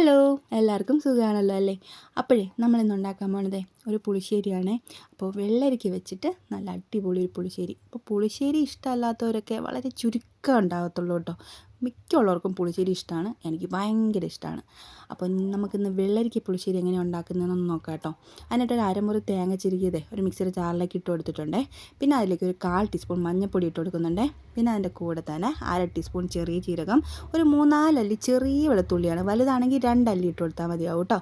Hello എല്ലാവർക്കും സുഖമാണല്ലോ അല്ലേ? അപ്പോഴേ നമ്മളിന്ന് ഉണ്ടാക്കാൻ പോണതേ ഒരു പുളിശ്ശേരിയാണേ. അപ്പോൾ വെള്ളരിക്ക് വെച്ചിട്ട് നല്ല അടിപൊളി ഒരു പുളിശ്ശേരി. അപ്പോൾ പുളിശ്ശേരി ഇഷ്ടമല്ലാത്തവരൊക്കെ വളരെ ചുരുക്കം ഉണ്ടാകത്തുള്ളൂ കേട്ടോ. മിക്കുള്ളവർക്കും പുളിശ്ശേരി ഇഷ്ടമാണ് എനിക്ക് ഭയങ്കര ഇഷ്ടമാണ് അപ്പോൾ നമുക്കിന്ന് വെള്ളരിക്ക പുളിശ്ശേരി എങ്ങനെ ഉണ്ടാക്കുന്നതെന്നൊന്ന് നോക്കാം കേട്ടോ. അതിനായിട്ട് ഒരു അരമുറി തേങ്ങ ചിരികിയതേ ഒരു മിക്സിയുടെ ചാറിലേക്ക് ഇട്ട് കൊടുത്തിട്ടുണ്ടേ. പിന്നെ അതിലേക്ക് ഒരു കാൽ ടീസ്പൂൺ മഞ്ഞൾപ്പൊടി ഇട്ട് കൊടുക്കുന്നുണ്ടേ. പിന്നെ അതിന്റെ കൂടെ തന്നെ അര ടീസ്പൂൺ ചെറിയ ജീരകം ഒരു മൂന്നാലല്ലി ചെറിയ വെളുത്തുള്ളിയാണ്. വലുതാണെങ്കിൽ രണ്ടല്ലി ഇട്ട് കൊടുത്താൽ മതിയാവും കേട്ടോ.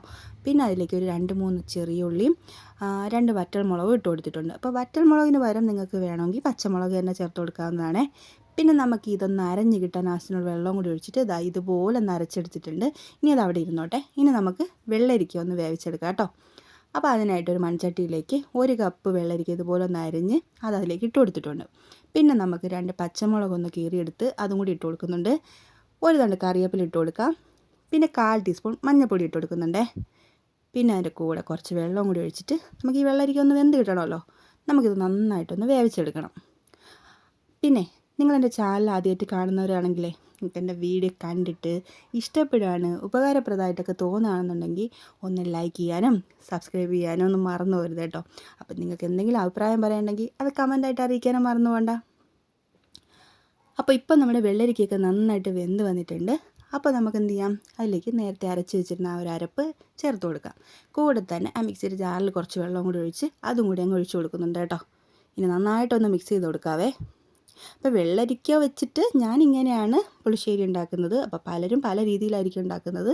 പിന്നെ അതിലേക്ക് ഒരു രണ്ട് മൂന്ന് ചെറിയ ഉള്ളിയും രണ്ട് വറ്റൽ മുളകും ഇട്ട് കൊടുത്തിട്ടുണ്ട്. അപ്പോൾ വറ്റൽ മുളകിന് പകരം നിങ്ങൾക്ക് വേണമെങ്കിൽ പച്ചമുളക് തന്നെ ചേർത്ത് കൊടുക്കാവുന്നതാണ്. പിന്നെ നമുക്ക് ഇതൊന്ന് അരഞ്ഞ് കിട്ടാൻ ആവശ്യത്തിനുള്ള വെള്ളം കൂടി ഒഴിച്ചിട്ട് ഇതാ ഇതുപോലെ ഒന്ന് അരച്ചെടുത്തിട്ടുണ്ട്. ഇനി അത് അവിടെ ഇരുന്നോട്ടെ. ഇനി നമുക്ക് വെള്ളരിക്ക ഒന്ന് വേവിച്ചെടുക്കാം കേട്ടോ. അപ്പോൾ അതിനായിട്ട് ഒരു മൺചട്ടിയിലേക്ക് ഒരു കപ്പ് വെള്ളരിക്ക ഇതുപോലെ ഒന്ന് അരിഞ്ഞ് അത് അതിലേക്ക് ഇട്ട് കൊടുത്തിട്ടുണ്ട്. പിന്നെ നമുക്ക് രണ്ട് പച്ചമുളക് ഒന്ന് കീറിയെടുത്ത് അതും കൂടി ഇട്ട് കൊടുക്കുന്നുണ്ട്. ഒരു തണ്ട് കറിവേപ്പില ഇട്ട് കൊടുക്കാം. പിന്നെ കാൽ ടീസ്പൂൺ മഞ്ഞൾപ്പൊടി ഇട്ട് കൊടുക്കുന്നുണ്ടേ. പിന്നെ അതിന്റെ കൂടെ കുറച്ച് വെള്ളം കൂടി ഒഴിച്ചിട്ട് നമുക്ക് ഈ വെള്ളരിക്ക ഒന്ന് വെന്ത് കിട്ടണമല്ലോ. നമുക്കിത് നന്നായിട്ടൊന്ന് വേവിച്ചെടുക്കണം. പിന്നെ നിങ്ങളെന്റെ ചാനൽ ആദ്യമായിട്ട് കാണുന്നവരാണെങ്കിലേ എന്റെ വീഡിയോ കണ്ടിട്ട് ഇഷ്ടപ്പെടുകയാണ് ഉപകാരപ്രദമായിട്ടൊക്കെ തോന്നുകയാണെന്നുണ്ടെങ്കിൽ ഒന്ന് ലൈക്ക് ചെയ്യാനും സബ്സ്ക്രൈബ് ചെയ്യാനും ഒന്നും മറന്നു പോരുത് കേട്ടോ. അപ്പം നിങ്ങൾക്ക് എന്തെങ്കിലും അഭിപ്രായം പറയാനുണ്ടെങ്കിൽ അത് കമന്റായിട്ട് അറിയിക്കാനും മറന്നു പോകണ്ട അപ്പോൾ ഇപ്പം നമ്മുടെ വെള്ളരിക്കയൊക്കെ നന്നായിട്ട് വെന്ത് വന്നിട്ടുണ്ട്. അപ്പോൾ നമുക്ക് എന്ത് ചെയ്യാം? അതിലേക്ക് നേരത്തെ അരച്ച് വെച്ചിരുന്ന ആ ഒരു അരപ്പ് ചേർത്ത് കൊടുക്കാം. കൂടെ തന്നെ ആ മിക്സിയുടെ ജാറിൽ കുറച്ച് വെള്ളം കൂടി ഒഴിച്ച് അതും കൂടി അങ്ങ് ഒഴിച്ച് കൊടുക്കുന്നുണ്ട് കേട്ടോ. ഇനി നന്നായിട്ടൊന്ന് മിക്സ് ചെയ്ത് കൊടുക്കാവേ. അപ്പോൾ വെള്ളരിക്ക വെച്ചിട്ട് ഞാൻ ഇങ്ങനെയാണ് പുളിശ്ശേരി ഉണ്ടാക്കുന്നത്. അപ്പോൾ പലരും പല രീതിയിലായിരിക്കും ഉണ്ടാക്കുന്നത്.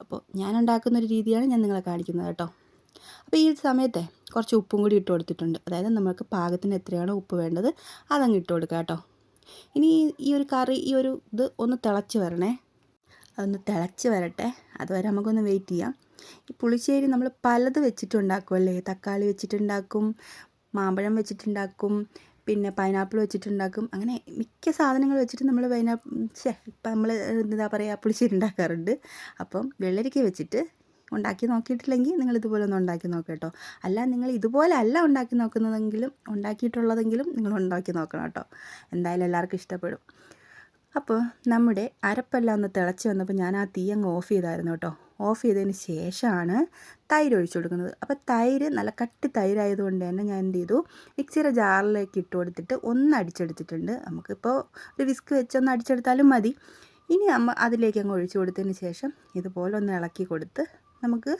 അപ്പോൾ ഞാൻ ഉണ്ടാക്കുന്ന ഒരു രീതിയാണ് ഞാൻ നിങ്ങളെ കാണിക്കുന്നത് കേട്ടോ. അപ്പോൾ ഈ സമയത്തെ കുറച്ച് ഉപ്പും കൂടി ഇട്ട് കൊടുത്തിട്ടുണ്ട്. അതായത് നമുക്ക് പാകത്തിന് എത്രയാണോ ഉപ്പ് വേണ്ടത് അതങ്ങ് ഇട്ട് കൊടുക്കുക കേട്ടോ. ഇനി ഈ ഒരു കറി ഈ ഒരു ഇത് ഒന്ന് തിളച്ച് വരണേ. അതൊന്ന് തിളച്ച് വരട്ടെ. അതുവരെ നമുക്കൊന്ന് വെയിറ്റ് ചെയ്യാം. ഈ പുളിശ്ശേരി നമ്മൾ പലത് വെച്ചിട്ടുണ്ടാക്കുമല്ലേ തക്കാളി വെച്ചിട്ടുണ്ടാക്കും മാമ്പഴം വെച്ചിട്ടുണ്ടാക്കും പിന്നെ പൈനാപ്പിൾ വെച്ചിട്ടുണ്ടാക്കും. അങ്ങനെ മിക്ക സാധനങ്ങൾ വെച്ചിട്ട് നമ്മൾ പൈനാപ്പിൾ ഇപ്പം നമ്മൾ എന്താ പറയുക പുളിശ്ശേരി ഉണ്ടാക്കാറുണ്ട്. അപ്പം വെള്ളരിക്ക വെച്ചിട്ട് ഉണ്ടാക്കി നോക്കിയിട്ടില്ലെങ്കിൽ നിങ്ങൾ ഇതുപോലെ ഒന്ന് ഉണ്ടാക്കി നോക്കുക കേട്ടോ. അല്ല നിങ്ങൾ ഇതുപോലെ അല്ല ഉണ്ടാക്കി നോക്കുന്നതെങ്കിലും ഉണ്ടാക്കിയിട്ടുള്ളതെങ്കിലും നിങ്ങൾ ഉണ്ടാക്കി നോക്കണം കേട്ടോ. എന്തായാലും എല്ലാവർക്കും ഇഷ്ടപ്പെടും. അപ്പോൾ നമ്മുടെ അരപ്പെല്ലാം ഒന്ന് തിളച്ച് വന്നപ്പോൾ ഞാൻ ആ തീ അങ്ങ് ഓഫ് ചെയ്തായിരുന്നു കേട്ടോ. ഓഫ് ചെയ്തതിന് ശേഷമാണ് തൈര് ഒഴിച്ചു കൊടുക്കുന്നത്. അപ്പോൾ തൈര് നല്ല കട്ടി തൈരായതുകൊണ്ട് തന്നെ ഞാൻ എന്ത് ചെയ്തു? മിക്സിയുടെ ജാറിലേക്ക് ഇട്ട് കൊടുത്തിട്ട് ഒന്ന് അടിച്ചെടുത്തിട്ടുണ്ട്. നമുക്കിപ്പോൾ ഒരു വിസ്ക് വെച്ചൊന്ന് അടിച്ചെടുത്താലും മതി. ഇനി നമ്മൾ അതിലേക്ക് അങ്ങ് ഒഴിച്ചു കൊടുത്തതിന് ശേഷം ഇതുപോലെ ഒന്ന് ഇളക്കി കൊടുത്ത് നമുക്ക്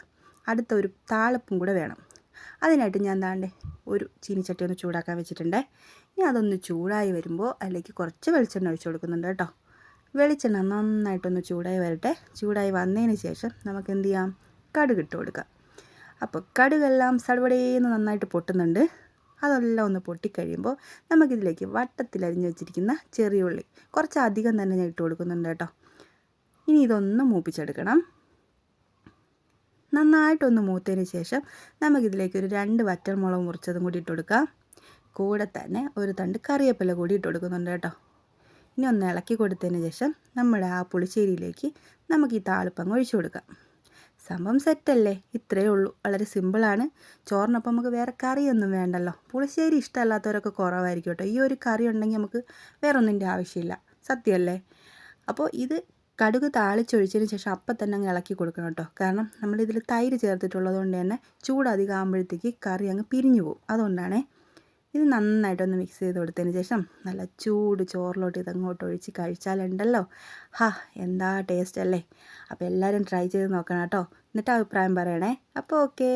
അടുത്ത ഒരു താളപ്പും കൂടെ വേണം. അതിനായിട്ട് ഞാൻ താണ്ടേ ഒരു ചീനിച്ചട്ടി ഒന്ന് ചൂടാക്കാൻ വെച്ചിട്ടുണ്ടേ. ഇനി അതൊന്ന് ചൂടായി വരുമ്പോൾ അതിലേക്ക് കുറച്ച് വെളിച്ചെണ്ണ ഒഴിച്ചു കൊടുക്കുന്നുണ്ട് കേട്ടോ. വെളിച്ചെണ്ണ നന്നായിട്ടൊന്ന് ചൂടായി വരട്ടെ. ചൂടായി വന്നതിന് ശേഷം നമുക്ക് എന്ത് ചെയ്യാം? കടുക് ഇട്ട് കൊടുക്കാം. അപ്പോൾ കടുകെല്ലാം സടപടേന്ന് നന്നായിട്ട് പൊട്ടുന്നുണ്ട്. അതെല്ലാം ഒന്ന് പൊട്ടിക്കഴിയുമ്പോൾ നമുക്കിതിലേക്ക് വട്ടത്തിൽ അരിഞ്ഞ് വെച്ചിരിക്കുന്ന ചെറിയ ഉള്ളി കുറച്ച് അധികം തന്നെ ഞാൻ ഇട്ട് കൊടുക്കുന്നുണ്ട് കേട്ടോ. ഇനി ഇതൊന്ന് മൂപ്പിച്ചെടുക്കണം. നന്നായിട്ടൊന്ന് മൂത്തതിന് ശേഷം നമുക്കിതിലേക്ക് ഒരു രണ്ട് വറ്റൽ വറ്റൽമുളക് മുറിച്ചതും കൂടി ഇട്ട് കൊടുക്കാം. കൂടെ തന്നെ ഒരു തണ്ട് കറിവേപ്പില കൂടി ഇട്ട് കൊടുക്കുന്നുണ്ട് കേട്ടോ. ഇനി ഒന്ന് ഇളക്കി കൊടുത്തതിന് ശേഷം നമ്മുടെ ആ പുളിശ്ശേരിയിലേക്ക് നമുക്ക് ഈ താളിപ്പങ്ങ് ഒഴിച്ചു കൊടുക്കാം. സംഭവം സെറ്റല്ലേ? ഇത്രയേ ഉള്ളൂ. വളരെ സിമ്പിളാണ് ചോറിനൊപ്പം നമുക്ക് വേറെ കറിയൊന്നും വേണ്ടല്ലോ. പുളിശ്ശേരി ഇഷ്ടമല്ലാത്തവരൊക്കെ കുറവായിരിക്കും കേട്ടോ. ഈ ഒരു കറി ഉണ്ടെങ്കിൽ നമുക്ക് വേറെ ഒന്നിന്റെ ആവശ്യമില്ല. സത്യമല്ലേ? അപ്പോൾ ഇത് കടുക് താളിച്ചൊഴിച്ചതിന് ശേഷം അപ്പം തന്നെ അങ്ങ് ഇളക്കി കൊടുക്കണം കേട്ടോ. കാരണം നമ്മളിതിൽ തൈര് ചേർത്തിട്ടുള്ളത് കൊണ്ട് തന്നെ ചൂടധികം ആകുമ്പോഴത്തേക്ക് കറി അങ്ങ് പിരിഞ്ഞു പോകും. അതുകൊണ്ടാണേ ഇത് നന്നായിട്ടൊന്ന് മിക്സ് ചെയ്ത് കൊടുത്തതിന് ശേഷം നല്ല ചൂട് ചോറിലോട്ട് ഇതങ്ങോട്ട് ഒഴിച്ച് കഴിച്ചാലുണ്ടല്ലോ. ഹാ എന്താ ടേസ്റ്റ് അല്ലേ? അപ്പോൾ എല്ലാവരും ട്രൈ ചെയ്ത് നോക്കണം കേട്ടോ. എന്നിട്ട് അഭിപ്രായം പറയണേ. അപ്പോൾ ഓക്കേ